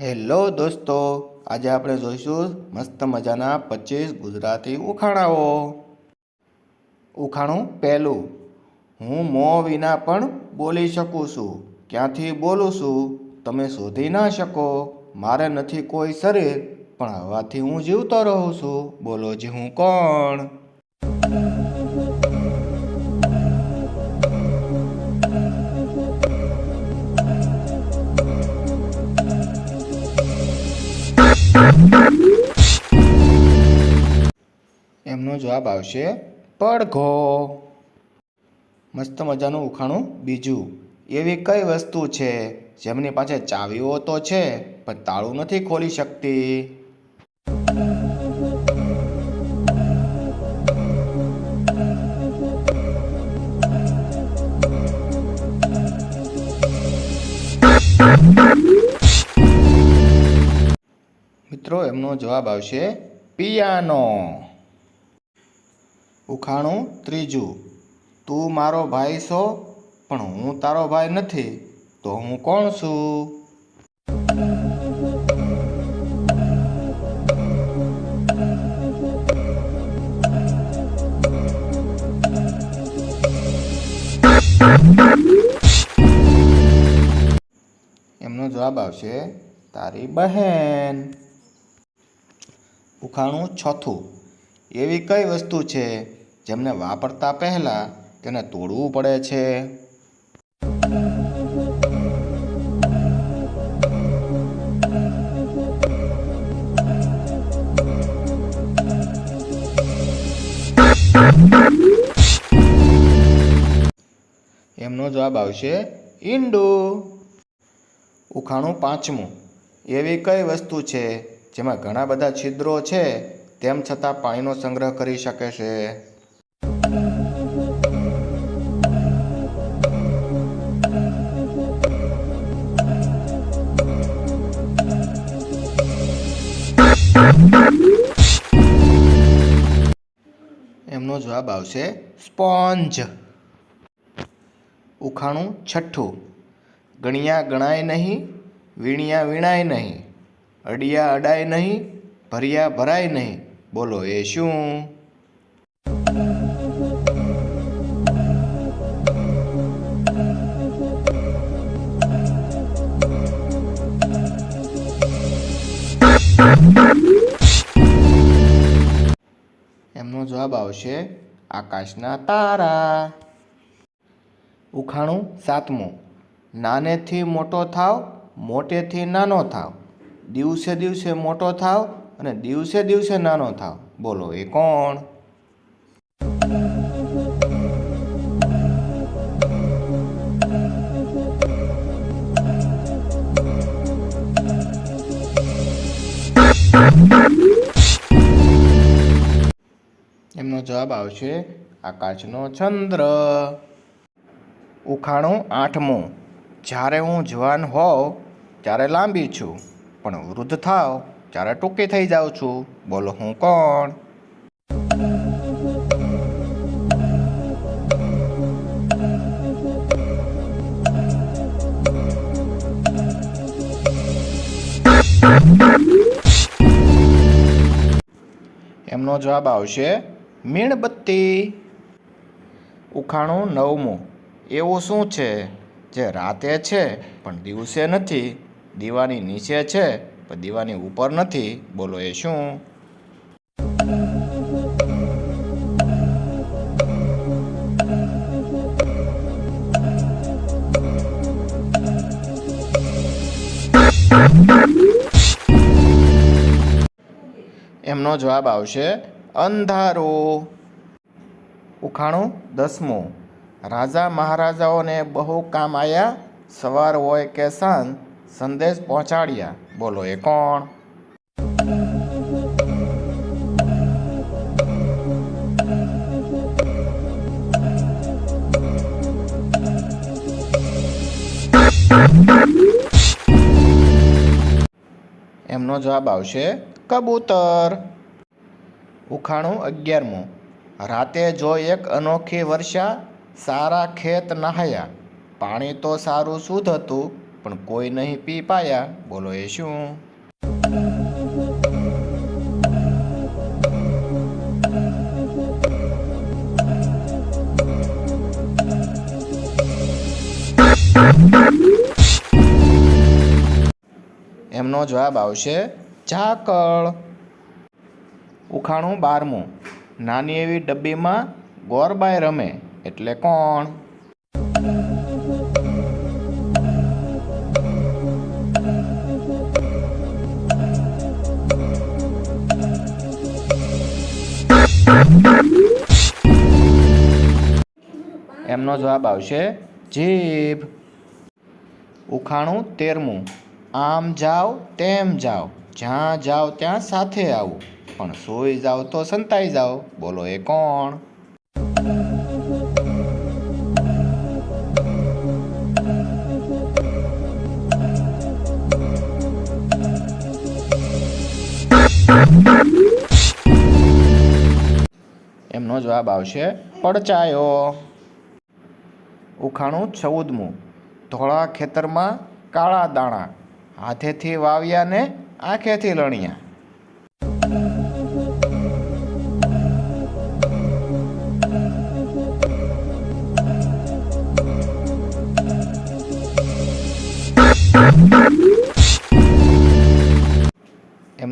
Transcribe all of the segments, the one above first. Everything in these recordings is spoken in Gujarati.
હેલો દોસ્તો, આજે આપણે જોઈશું મસ્ત મજાના પચીસ ગુજરાતી ઉખાણાઓ. ઉખાણું પહેલું, હું મોં વિના પણ બોલી શકું છું. ક્યાંથી બોલું છું? તમે શોધી ના શકો. મારે નથી કોઈ શરીર, પણ હવાથી હું જીવતો રહું છું. બોલો જી હું કોણ? જવાબ આવશે પડઘો. મસ્ત મજાનું ઉખાણું બીજું. એવી કઈ વસ્તુ છે? જેમની પાસે ચાવીઓ તો છે, પણ તાળું નથી ખોલી શકતી. મિત્રો, એમનો જવાબ આવશે પિયાનો. ઉખાણું ત્રીજું, તું મારો ભાઈ છો, પણ હું તારો ભાઈ નથી, તો હું કોણ છું? એમનો જવાબ આવશે, તારી બહેન. ઉખાણું છઠ્ઠું, એવી કઈ વસ્તુ છે જેમને વાપરતા પહેલાં તેને તોડવું પડે છે. એમનો જવાબ આવશે ઈંડુ. ઉખાણું પાંચમું. એવી કઈ વસ્તુ છે જેમાં ઘણા બધા છિદ્રો છે, તેમ છતાં પાણીનો સંગ્રહ કરી શકે છે? જવાબ આવશે સ્પોન્જ. ઉખાણું છઠ્ઠું. ગણ્યા ગણાય નહીં, વીણ્યા વીણાય નહીં, અડિયા અડાય નહીં, ભર્યા ભરાય નહીં. બોલો એ શું? જવાબ આવશે આકાશના તારા. ઉખાણું સાતમું. નાનેથી મોટો થાવ, મોટેથી નાનો થાવ. દિવસે દિવસે મોટો થાવ અને દિવસે દિવસે નાનો થાવ. બોલો, એ કોણ? એમનો જવાબ આવશે આકાશનો ચંદ્ર. ઉખાણું આઠમું. જ્યારે હું જવાન હોઉં, ત્યારે લાંબી છું, પણ વૃદ્ધ થાવ ત્યારે ટૂંકી થઈ જાઉં છું. બોલો, હું કોણ? એમનો જવાબ આવશે મીણબત્તી. ઉખાણું નવમું. એવું શું છે? જે રાતે છે, પણ દિવસે નથી. દીવાની નીચે છે, પણ દીવાની ઉપર નથી. બોલો એ શું? એમનો જવાબ આવશે અંધારું. ઉખાણું દસમું. રાજા મહારાજાઓને બહુ કામ આવ્યા સવાર હોય કે સાંજ? સંદેશ પહોંચાડ્યા. બોલો, એ કોણ? એમનો જવાબ આવશે, કબૂતર. ઉખાણું અગિયારમું. રાતે જો એક અનોખી વર્ષા સારા ખેત નહાયા. પાણી તો સારું શુદ્ધ હતું, પણ કોઈ નહીં પી પાયા. બોલો એ શું એમનો જવાબ આવશે ઝાકળ ઉખાણું બારમું. નાની એવી ડબ્બીમાં ગોરબાઈ રમે. એટલે કોણ? એમનો જવાબ આવશે જીભ. ઉખાણું તેરમું. આમ જાઓ તેમ જાઓ જ્યાં જાઓ ત્યાં સાથે આવું. પણ સૂઈ જાઓ તો સંતાઈ જાઓ બોલો એ કોણ? એમનો જવાબ આવશે પડચાયો. ઉખાણું ચૌદમું. ધોળા ખેતરમાં કાળા દાણા. હાથેથી વાવ્યા ને આંખેથી લણ્યા.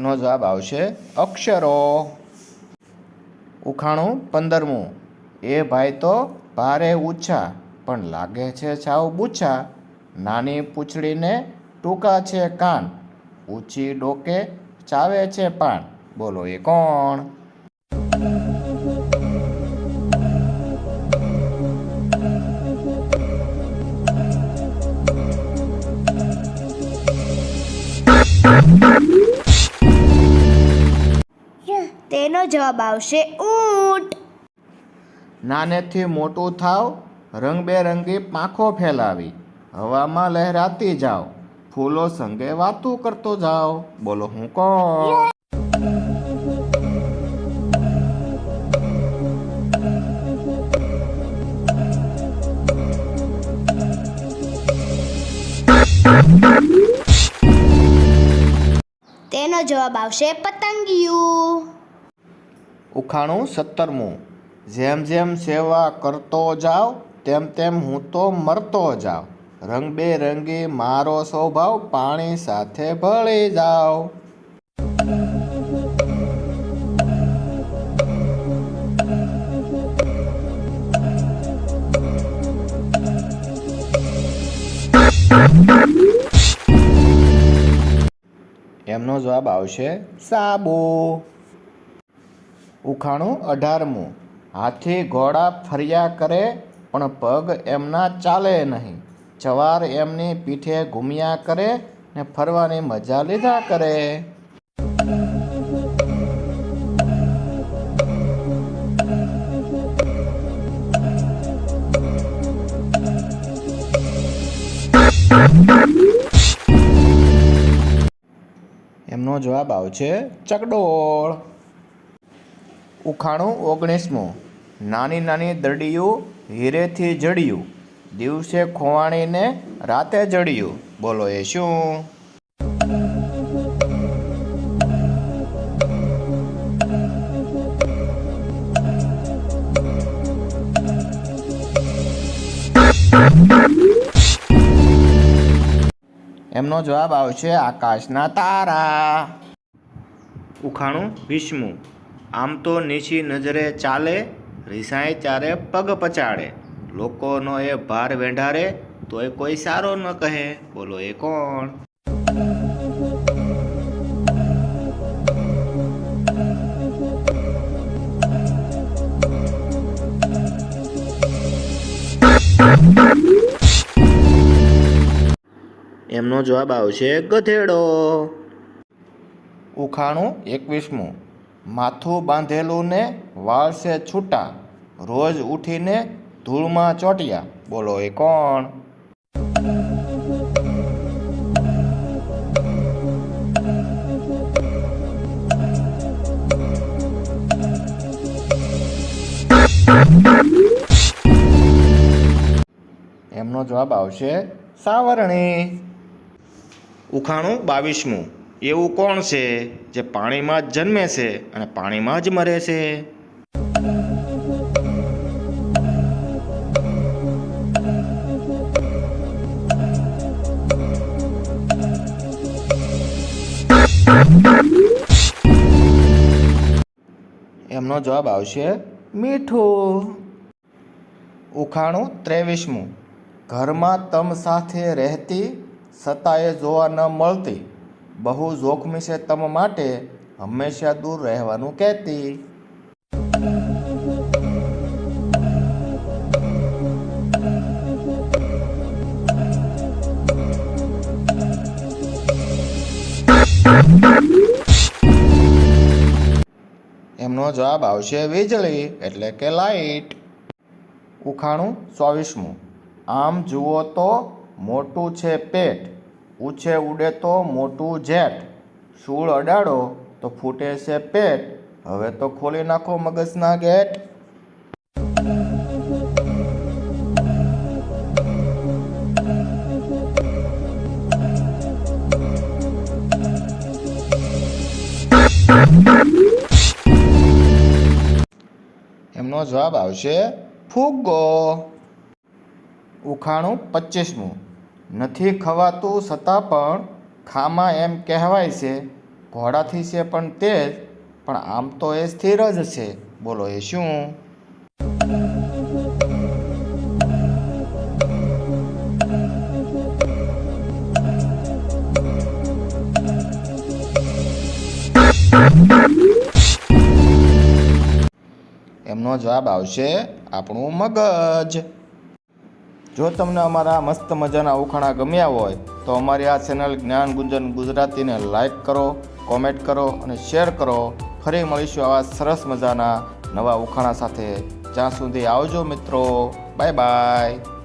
એમનો જવાબ આવશે અક્ષરો. ઉખાણું પંદરમું. એ ભાઈ તો ભારે ઊંચા, પણ લાગે છે છાવ બૂછા નાની પૂંછડીને ટૂંકા છે કાન, ઊંચી ડોકે ચાવે છે પાન. બોલો, એ કોણ? તેનો જવાબ આવશે ઊંટ. નાનેથી મોટું થાવ રંગબેરંગી પાંખો ફેલાવી. હવામાં લહેરાતી જાઓ ફૂલો સંગે વાતું કરતો જાઓ બોલો હું કોણ? તેનો જવાબ આવશે પતંગિયું. ઉખાણું સત્તરમું. જેમ જેમ સેવા કરતો જાવ, તેમ તેમ હું તો મરતો જાઉં રંગબેરંગી મારો સ્વભાવ પાણી સાથે ભળી જાવ. એમનો જવાબ આવશે સાબુ. ઉખાણું અઢારમું. હાથી ઘોડા ફર્યા કરે, પણ પગ એમના ચાલે નહીં. જવાર એમની પીઠે ઘૂમ્યા કરે ને ફરવાની મજા લીધા કરે. એમનો જવાબ આવશે ચકડોળ. ઉખાણું ઓગણીસમું. નાની નાની દડીયું હીરેથી જડિયું. દિવસે ખોવાણીને રાતે જડિયું. બોલો એ શું એમનો જવાબ આવશે આકાશના તારા. ઉખાણું વિષ્ણુ આમ તો નીચી નજરે ચાલે રીસાય ત્યારે પગ પચાડે. લોકોનો એ ભાર વેંઢારે, તોય કોઈ સારો ન કહે, બોલો એ કોણ? એમનો જવાબ આવશે ગધેડો. ઉખાણું એકવીસમું. માથું બાંધેલું ને વાળસે છૂટા, રોજ ઉઠીને ધૂળમાં ચોટ્યા. બોલો, એ કોણ? એમનો જવાબ આવશે સાવરણી. ઉખાણું બાવીસમું. એવું કોણ છે જે પાણીમાં જ જન્મે છે અને પાણીમાં જ મરે છે? એમનો જવાબ આવશે મીઠું. ઉખાણું ત્રેવીસમું. ઘરમાં તમ સાથે રહેતી, સતાએ જોવા ન મળતી. બહુ જોખમી છે તમ માટે હંમેશા દૂર રહેવાનું કહેતી. એમનો જવાબ આવશે વીજળી એટલે કે લાઈટ. ઉખાણું ચોવીસમું. આમ જુઓ તો મોટું છે પેટ. ઊંચે ઉડે તો મોટું જેટ. શૂળ અડાડો તો ફૂટે છે પેટ. હવે તો ખોલી નાખો મગજના ગેટ. એમનો જવાબ આવશે ફુગ્ગો. ઉખાણું પચીસમું નથી ખવાતું છતાં પણ ખામાં એમ કહેવાય છે, ઘોડાથી છે પણ તેજ, પણ આમ તો એ સ્થિર જ છે. બોલો, એ શું? એમનો જવાબ આવશે, આપણું મગજ. જો તમને અમારા મસ્ત મજાના ઉખાણા ગમ્યા હોય, તો અમારી આ ચેનલ જ્ઞાન ગુંજન ગુજરાતીને લાઈક કરો કોમેન્ટ કરો અને શેર કરો. ફરી મળીશું આવા સરસ મજાના નવા ઉખાણા સાથે. જ્યાં સુધી આવજો મિત્રો. Bye bye